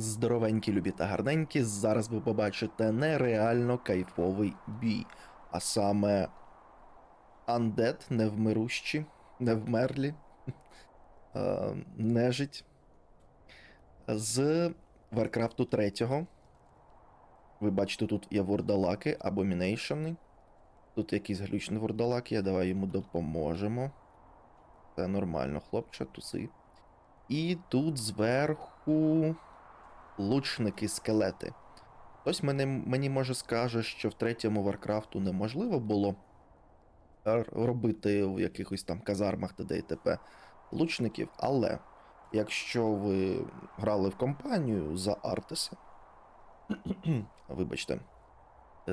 Здоровенькі, любі та гарненькі. Зараз ви побачите нереально кайфовий бій. А саме Undead, невмирущі, невмерлі, е, нежить з Варкрафту 3. Ви бачите, тут є вордалаки, абомінейшени. Тут якийсь глючний вордалак є, давай йому допоможемо. Це нормально, хлопче, туси. І тут зверху лучники скелети. Хтось мене, мені може скаже, що в третьому Варкрафту неможливо було робити в якихось там казармах т.д. і т.п. лучників, але якщо ви грали в компанію за Артеса, вибачте,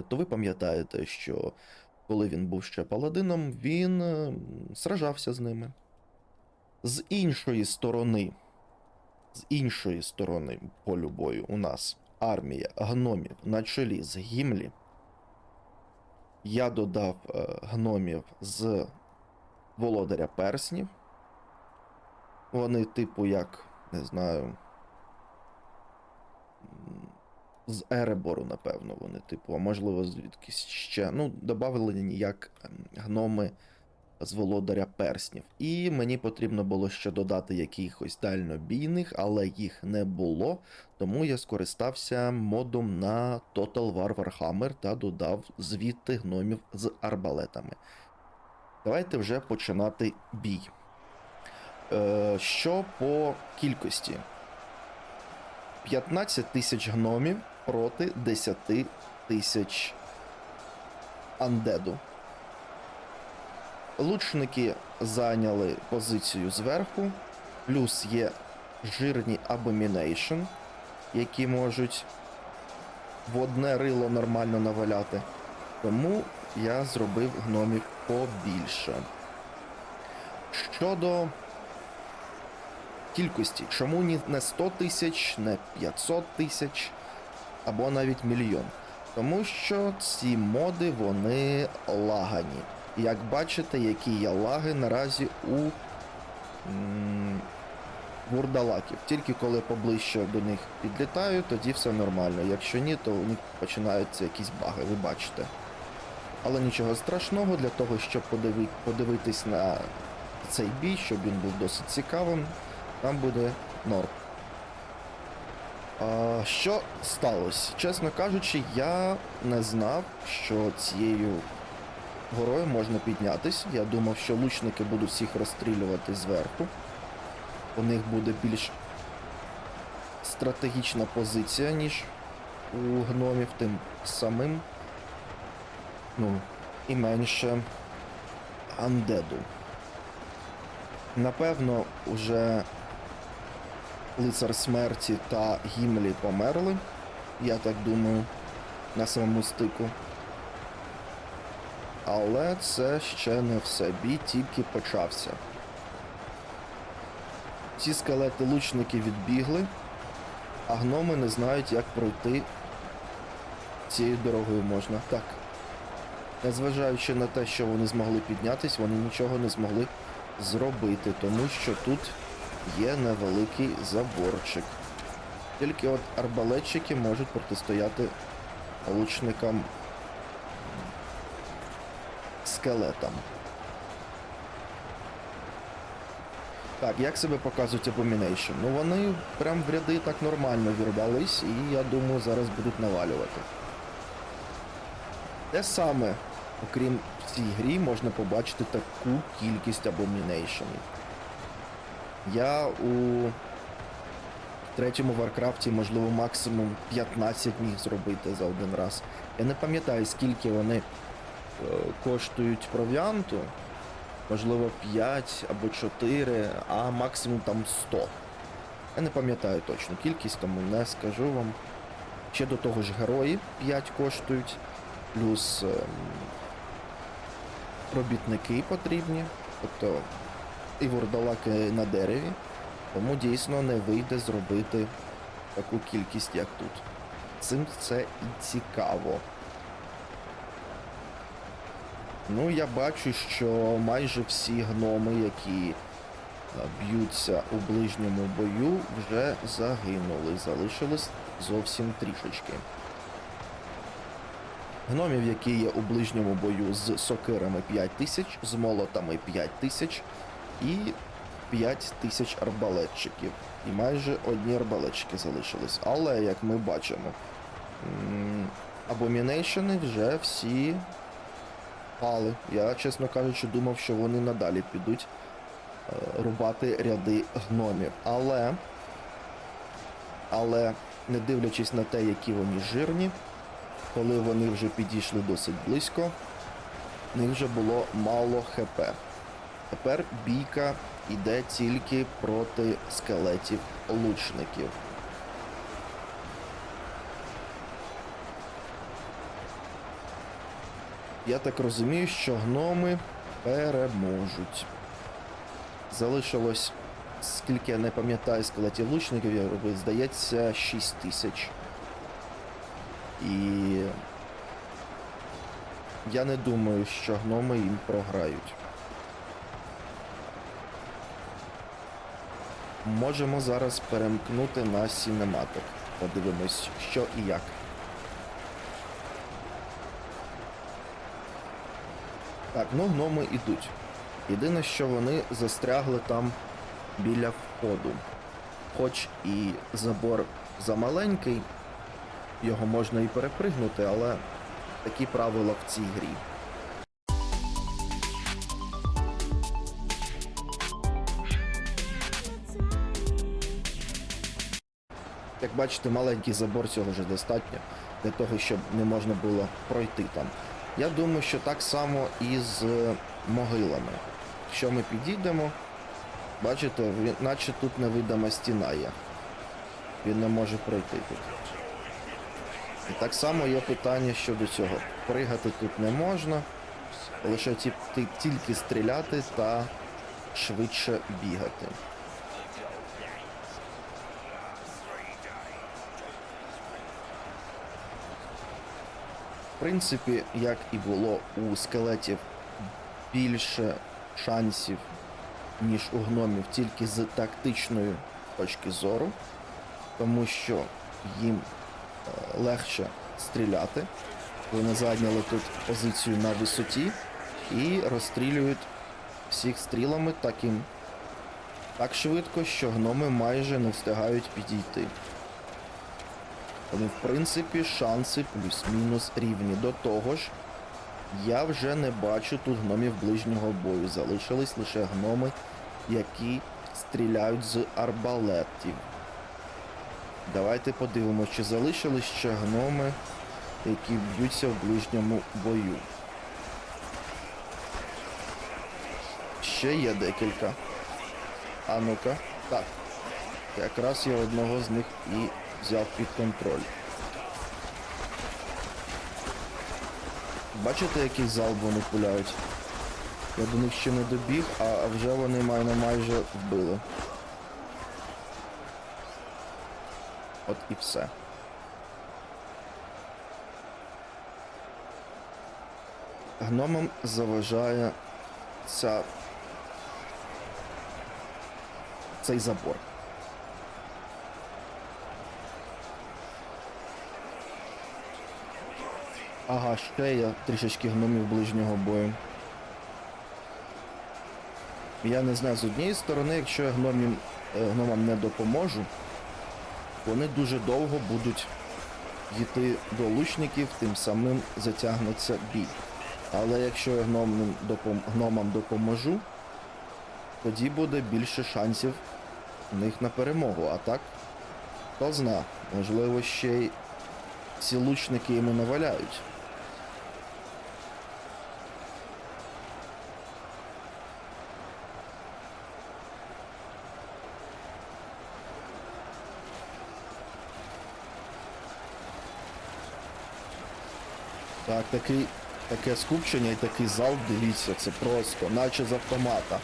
то ви пам'ятаєте, що коли він був ще паладином, він сражався з ними. З іншої сторони, з іншої сторони полю бою у нас армія гномів на чолі з Гімлі. Я додав е, гномів з володаря перснів. Вони, типу, як, не знаю. З Еребору, напевно, вони, типу, а можливо, звідкись ще. Ну, додали як ем, гноми з володаря перснів. І мені потрібно було ще додати якихось дальнобійних, але їх не було. Тому я скористався модом на Total War Warhammer та додав звідти гномів з арбалетами. Давайте вже починати бій. Е, що по кількості? 15 тисяч гномів проти 10 тисяч андеду. Лучники зайняли позицію зверху, плюс є жирні Abomination, які можуть в одне рило нормально наваляти. Тому я зробив гномів побільше. Щодо кількості, чому не 100 тисяч, не 500 тисяч, або навіть мільйон? Тому що ці моди вони лагані. Як бачите, які є лаги наразі у м, вурдалаків. Тільки коли поближче до них підлітаю, тоді все нормально. Якщо ні, то у них починаються якісь баги, ви бачите. Але нічого страшного для того, щоб подиви... подивитись на цей бій, щоб він був досить цікавим, там буде норм. Що сталося? Чесно кажучи, я не знав, що цією горою можна піднятись. Я думав, що лучники будуть всіх розстрілювати зверху. У них буде більш стратегічна позиція, ніж у гномів тим самим. Ну, і менше андеду. Напевно, уже лицар смерті та Гімлі померли. Я так думаю, на самому стику. Але це ще не все. Бій тільки почався. Ці скелети лучники відбігли, а гноми не знають, як пройти цією дорогою можна. Так. Незважаючи на те, що вони змогли піднятись, вони нічого не змогли зробити, тому що тут є невеликий заборчик. Тільки от арбалетчики можуть протистояти лучникам скелетам. Так, як себе показують Abomination? Ну вони прям в ряди так нормально вірвались, і я думаю, зараз будуть навалювати. Те саме, окрім в цій грі, можна побачити таку кількість Abominationів. Я у третьому Варкрафті, можливо, максимум 15 міг зробити за один раз. Я не пам'ятаю, скільки вони коштують провіанту. Можливо, 5 або 4, а максимум там 100. Я не пам'ятаю точну кількість, тому не скажу вам. Ще до того ж герої 5 коштують, плюс ем, робітники потрібні, тобто і вурдалаки на дереві. Тому дійсно не вийде зробити таку кількість, як тут. Цим це і цікаво. Ну, я бачу, що майже всі гноми, які б'ються у ближньому бою, вже загинули. Залишилось зовсім трішечки. Гномів, які є у ближньому бою з сокирами 5 тисяч, з молотами 5 тисяч і 5 тисяч арбалетчиків. І майже одні арбалетчики залишились. Але, як ми бачимо, абомінейшени вже всі пали. Я, чесно кажучи, думав, що вони надалі підуть е, рубати ряди гномів. Але, але, не дивлячись на те, які вони жирні, коли вони вже підійшли досить близько, в них вже було мало ХП. Тепер бійка йде тільки проти скелетів лучників. Я так розумію, що гноми переможуть. Залишилось, скільки я не пам'ятаю скелетів лучників, я робив, здається, 6 тисяч. І я не думаю, що гноми їм програють. Можемо зараз перемкнути на сінематик. Подивимось, що і як. Так, ну гноми йдуть. Єдине, що вони застрягли там біля входу. Хоч і забор замаленький, його можна і перепригнути, але такі правила в цій грі. Як бачите, маленький забор цього вже достатньо для того, щоб не можна було пройти там. Я думаю, що так само і з могилами. Якщо ми підійдемо, бачите, наче тут невидима стіна є. Він не може пройти тут. І так само є питання щодо цього. Пригати тут не можна, лише ті- ті- тільки стріляти та швидше бігати. Принципі, як і було у скелетів більше шансів, ніж у гномів, тільки з тактичної точки зору, тому що їм е, легше стріляти. Вони зайняли тут позицію на висоті і розстрілюють всіх стрілами таким так швидко, що гноми майже не встигають підійти. Тому, в принципі, шанси плюс-мінус рівні. До того ж, я вже не бачу тут гномів ближнього бою. Залишились лише гноми, які стріляють з арбалетів. Давайте подивимося, чи залишились ще гноми, які б'ються в ближньому бою. Ще є декілька. А ну-ка. Так. Якраз я одного з них і взяв під контроль. Бачите, який залп вони пуляють? Я до них ще не добіг, а вже вони мене майже вбили. От і все. Гномам заважає ця... цей забор. Ага, ще є трішечки гномів ближнього бою. Я не знаю, з однієї сторони, якщо я гномім, е, гномам не допоможу, вони дуже довго будуть йти до лучників, тим самим затягнеться бій. Але якщо я гномам, допом... гномам допоможу, тоді буде більше шансів у них на перемогу. А так, хто зна, можливо, ще й ці лучники йому наваляють. Такий, таке скупчення і такий залп, дивіться, це просто, наче з автомата.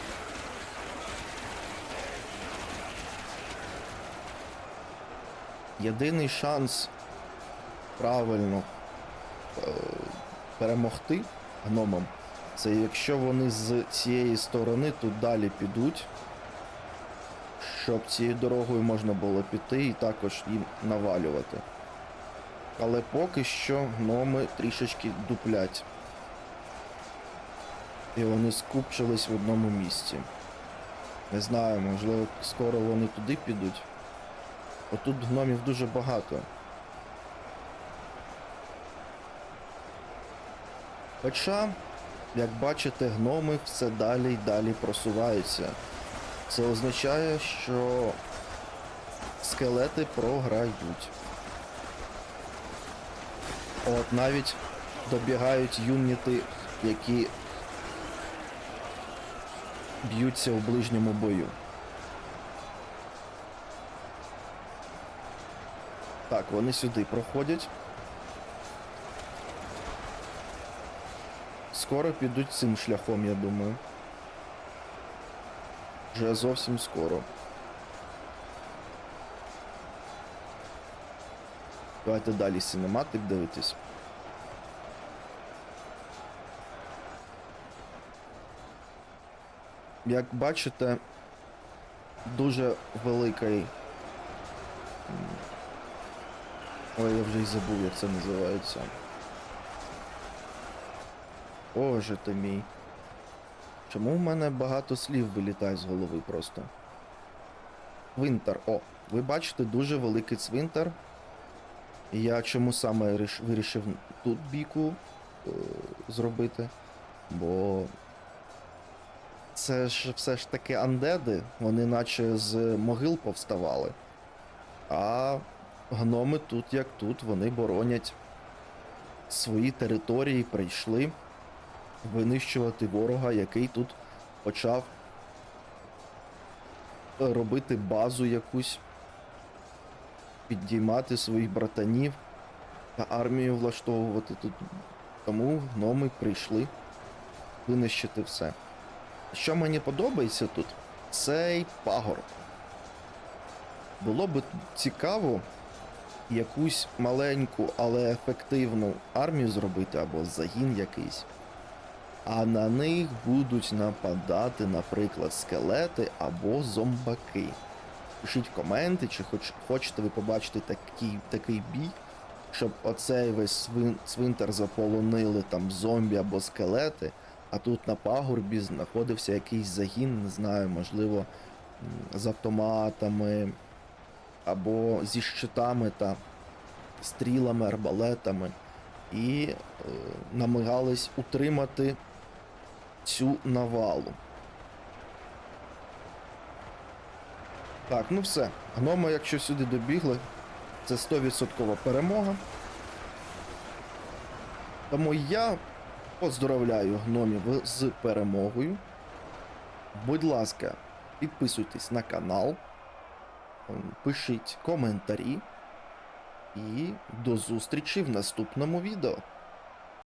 Єдиний шанс правильно е, перемогти гномам, це якщо вони з цієї сторони тут далі підуть щоб цією дорогою можна було піти і також їм навалювати. Але поки що гноми трішечки дуплять. І вони скупчились в одному місці. Не знаю, можливо, скоро вони туди підуть. Отут гномів дуже багато. Хоча, як бачите, гноми все далі й далі просуваються. Це означає, що скелети програють. От навіть добігають юніти, які б'ються у ближньому бою. Так, вони сюди проходять. Скоро підуть цим шляхом, я думаю. Вже зовсім скоро. Давайте далі синематик дивитись. Як бачите, дуже великий. Ой, я вже й забув, як це називається. Боже ти мій. Чому в мене багато слів вилітає з голови просто? Цвинтар. О, ви бачите дуже великий цвинтар. Я чому саме вирішив тут бійку е, зробити? Бо це ж все ж таки андеди, вони наче з могил повставали. А гноми тут як тут, вони боронять свої території, прийшли винищувати ворога, який тут почав робити базу якусь, підіймати своїх братанів та армію влаштовувати тут. Тому гноми прийшли винищити все. Що мені подобається тут, цей пагорб. Було би цікаво якусь маленьку, але ефективну армію зробити або загін якийсь. А на них будуть нападати, наприклад, скелети або зомбаки. Пишіть коменти, чи хоч хочете ви побачити такий, такий бій, щоб оцей весь цвинтар заполонили там зомбі або скелети, а тут на пагорбі знаходився якийсь загін, не знаю, можливо, з автоматами, або зі щитами та стрілами, арбалетами, і е, намагались утримати цю навалу. Так, ну все. Гноми, якщо сюди добігли, це 100% перемога. Тому я поздоровляю гномів з перемогою. Будь ласка, підписуйтесь на канал, пишіть коментарі. І до зустрічі в наступному відео.